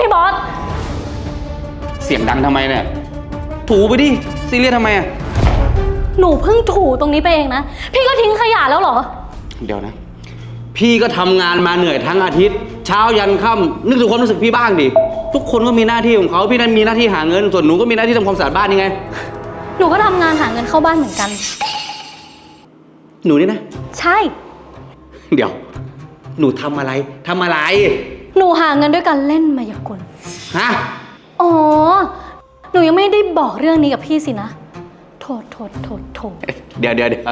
พี่บอส เสียงดังทำไมเนี่ย ถูไปดิ ซีเรียสทำไมอะ หนูเพิ่งถูตรงนี้ไปเองนะ พี่ก็ทิ้งขยะแล้วเหรอ เดี๋ยวนะ พี่ก็ทำงานมาเหนื่อยทั้งอาทิตย์ เช้ายันค่ำนึกถึงความรู้สึกพี่บ้างดิ ทุกคนก็มีหน้าที่ของเขา พี่นั้นมีหน้าที่หาเงิน ส่วนหนูก็มีหน้าที่ทำความสะอาดบ้านนี่ไง หนูก็ทำงานหาเงินเข้าบ้านเหมือนกัน หนูนี่นะ ใช่ เดี๋ยว หนูทำอะไรทำอะไร หนูหาเงินด้วยการเล่นมายากล ฮะ อ๋อ หนูยังไม่ได้บอกเรื่องนี้กับพี่สินะ โทษโทษโทษโทษเดี๋ยวเดี๋ยวเดี๋ยว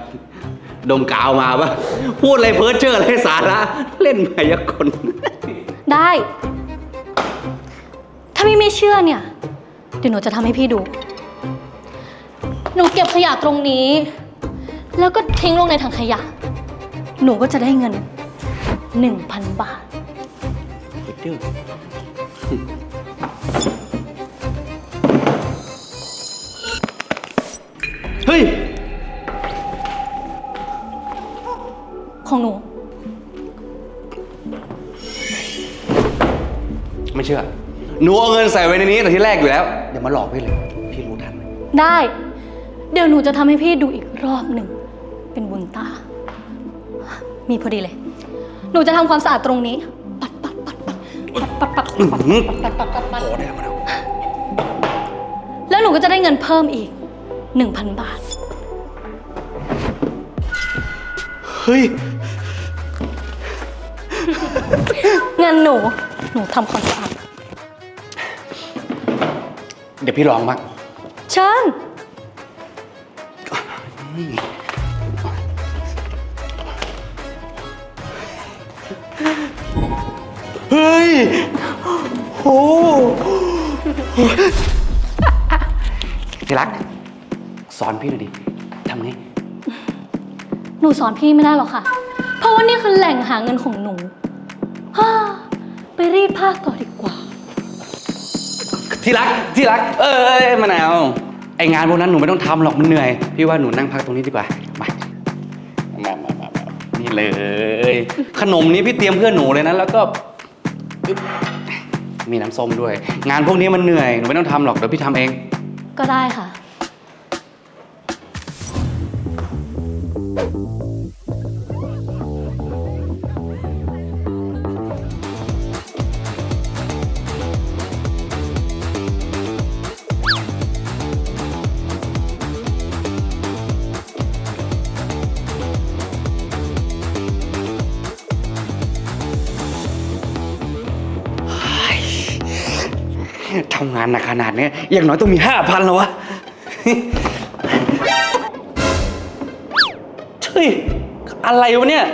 ดมกาวมาปะพูดอะไรเพ้อเจ้ออะไรสาระเล่นมายากล ได้ ถ้าพี่ไม่เชื่อเนี่ย เดี๋ยวหนูจะทำให้พี่ดู หนูเก็บขยะตรงนี้ แล้วก็ทิ้งลงในถังขยะ หนูก็จะได้เงิน 1,000 บาท เฮ้ย ของหนู ไม่เชื่อ หนูเอาเงินใส่ไว้ในนี้แต่ที่แรกอยู่แล้ว เดี๋ยวมาหลอกพี่เลย พี่รู้ทัน ได้ เดี๋ยวหนูจะทำให้พี่ดูอีกรอบหนึ่ง เป็นบุญตา มีพอดีเลย หนูจะทำความสะอาดตรงนี้ปัดปัดปัด ปัดปัดปัดปัดปัดปัดปัดปัดปัดพอได้แล้วมาแล้วแล้วหนูก็จะได้เงินเพิ่มอีก 1,000 บาท เฮ้ย เงินหนู หนูทำความสะอาดเดี๋ยวพี่ลองบ้างเชิญเฮ้ย โอ้ที่รัก สอนพี่หน่อยดิทำไงหนูสอนพี่ไม่ได้หรอกค่ะ เพราะว่านี่คือแหล่งหาเงินของหนูฮ่าไปรีดผ้าต่อดีกว่า ที่รักที่รักเออเอ้ยมะนาวไองานพวกนั้นหนูไม่ต้องทำหรอกมันเหนื่อย พี่ว่าหนูนั่งพักตรงนี้ดีกว่ามามามามามานี่เลย ขนมนี้พี่เตรียมเพื่อหนูเลยนะแล้วก็อึ๊บ มีน้ำส้มด้วย งานพวกนี้มันเหนื่อย หนูไม่ต้องทำหรอก เดี๋ยวพี่ทำเอง ก็ได้ค่ะ ทำงานหนักขนาดนี้อย่างน้อยต้องมีห้าพันแล้ววะ เฮ้ย อะไรวะเนี่ย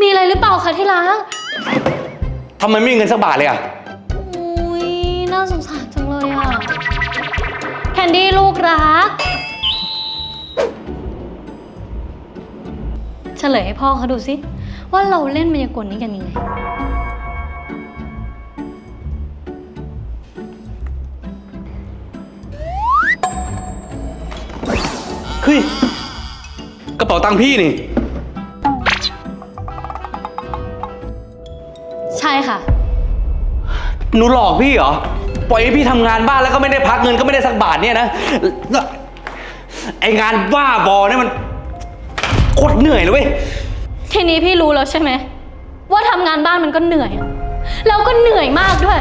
มีอะไรหรือเปล่าคะที่รัก ทำไมไม่มีเงินสักบาทเลยอะ อุ้ยน่าสงสารจังเลยอะแคนดี้ลูกรัก เฉลยให้พ่อเขาดูสิ ว่าเราเล่นมายากลนี้กันยังไง ฮ้ย กระเป๋าตังค์พี่นี่ ใช่ค่ะ หนูหลอกพี่เหรอ ปล่อยให้พี่ทำงานบ้านแล้วก็ไม่ได้พักเงินก็ไม่ได้สักบาทเนี่ยนะแล้วไองานบ้าบอเนี่ยมันโคตรเหนื่อยเลยเว้ย ทีนี้พี่รู้แล้วใช่ไหม ว่าทำงานบ้านมันก็เหนื่อยอะแล้วก็เหนื่อยมากด้วย